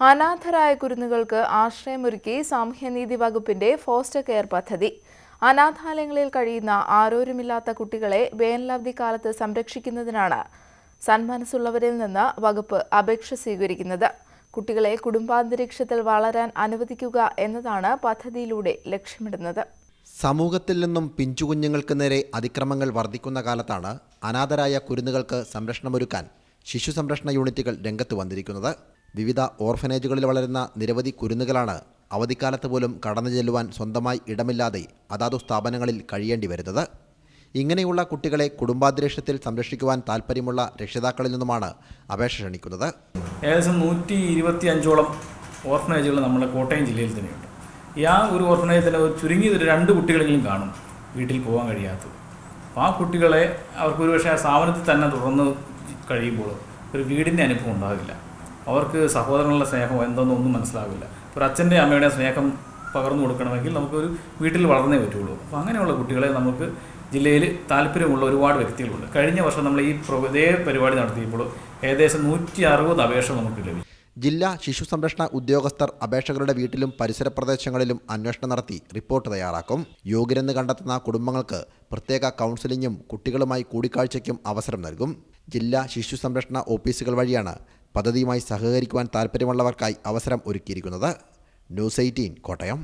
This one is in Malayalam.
അനാഥരായ കുരുന്നുകൾക്ക് ആശ്രയമൊരുക്കി സാമൂഹ്യനീതി വകുപ്പിന്റെ ഫോസ്റ്റർ കെയർ പദ്ധതി. അനാഥാലയങ്ങളിൽ കഴിയുന്ന ആരോരുമില്ലാത്ത കുട്ടികളെ വേനലവധി കാലത്ത് സംരക്ഷിക്കുന്നതിനാണ് സന്മനസ്സുള്ളവരിൽ നിന്ന് വകുപ്പ് അപേക്ഷ സ്വീകരിക്കുന്നത്. കുട്ടികളെ കുടുംബാന്തരീക്ഷത്തിൽ വളരാൻ അനുവദിക്കുക എന്നതാണ് പദ്ധതിയിലൂടെ ലക്ഷ്യമിടുന്നത്. സമൂഹത്തിൽ നിന്നും പിഞ്ചുകുഞ്ഞുങ്ങൾക്ക് നേരെ അതിക്രമങ്ങൾ വർദ്ധിക്കുന്ന കാലത്താണ് അനാഥരായ കുരുന്നുകൾക്ക് സംരക്ഷണമൊരുക്കാൻ ശിശു സംരക്ഷണ യൂണിറ്റുകൾ രംഗത്ത് വന്നിരിക്കുന്നത്. വിവിധ ഓർഫനേജുകളിൽ വളരുന്ന നിരവധി കുരുന്നുകളാണ് അവധിക്കാലത്ത് പോലും കടന്നു ചെല്ലുവാൻ സ്വന്തമായി ഇടമില്ലാതെ അതാതു സ്ഥാപനങ്ങളിൽ കഴിയേണ്ടി വരുന്നത്. ഇങ്ങനെയുള്ള കുട്ടികളെ കുടുംബാന്തരീക്ഷത്തിൽ സംരക്ഷിക്കുവാൻ താല്പര്യമുള്ള രക്ഷിതാക്കളിൽ നിന്നുമാണ് അപേക്ഷ ക്ഷണിക്കുന്നത്. ഏകദേശം നൂറ്റി ഇരുപത്തി അഞ്ചോളം ഓർഫനേജുകൾ നമ്മുടെ കോട്ടയം ജില്ലയിൽ തന്നെയുണ്ട്. ആ ഒരു ഓർഫനേജ് തന്നെ ചുരുങ്ങിയത് ഒരു രണ്ട് കുട്ടികളെങ്കിലും കാണും വീട്ടിൽ പോകാൻ കഴിയാത്തത്. അപ്പോൾ ആ കുട്ടികളെ അവർക്ക് ഒരുപക്ഷെ ആ സ്ഥാപനത്തിൽ തന്നെ തുടർന്ന് കഴിയുമ്പോൾ ഒരു വീടിന്റെ അനുഭവം ഉണ്ടാകില്ല. അവർക്ക് സഹോദരങ്ങളുടെ സ്നേഹമോ എന്തെന്നൊന്നും മനസ്സിലാവില്ല. ഒരു അച്ഛന്റെ അമ്മയുടെ സ്നേഹം പകർന്നു കൊടുക്കണമെങ്കിൽ നമുക്കൊരു വീട്ടിൽ വളർന്നേ പറ്റുള്ളൂ. അപ്പോൾ അങ്ങനെയുള്ള കുട്ടികളെ നമുക്ക് ജില്ലയിൽ താല്പര്യമുള്ള ഒരുപാട് വ്യക്തികളുണ്ട്. കഴിഞ്ഞ വർഷം നമ്മൾ ഈ ഇതേ പരിപാടി നടത്തിയപ്പോൾ ഏകദേശം നൂറ്റി അറുപത് അപേക്ഷ നമുക്ക് ലഭിച്ചു. ജില്ലാ ശിശു സംരക്ഷണ ഉദ്യോഗസ്ഥർ അപേക്ഷകരുടെ വീട്ടിലും പരിസര പ്രദേശങ്ങളിലും അന്വേഷണം നടത്തി റിപ്പോർട്ട് തയ്യാറാക്കും. യോഗ്യരെന്ന് കണ്ടെത്തുന്ന കുടുംബങ്ങൾക്ക് പ്രത്യേക കൗൺസിലിങ്ങും കുട്ടികളുമായി കൂടിക്കാഴ്ചയ്ക്കും അവസരം നൽകും. ജില്ലാ ശിശു സംരക്ഷണ ഓഫീസുകൾ വഴിയാണ് പദ്ധതിയുമായി സഹകരിക്കുവാൻ താൽപ്പര്യമുള്ളവർക്കായി അവസരം ഒരുക്കിയിരിക്കുന്നത് ന്യൂസ് എയ്റ്റീൻ കോട്ടയം.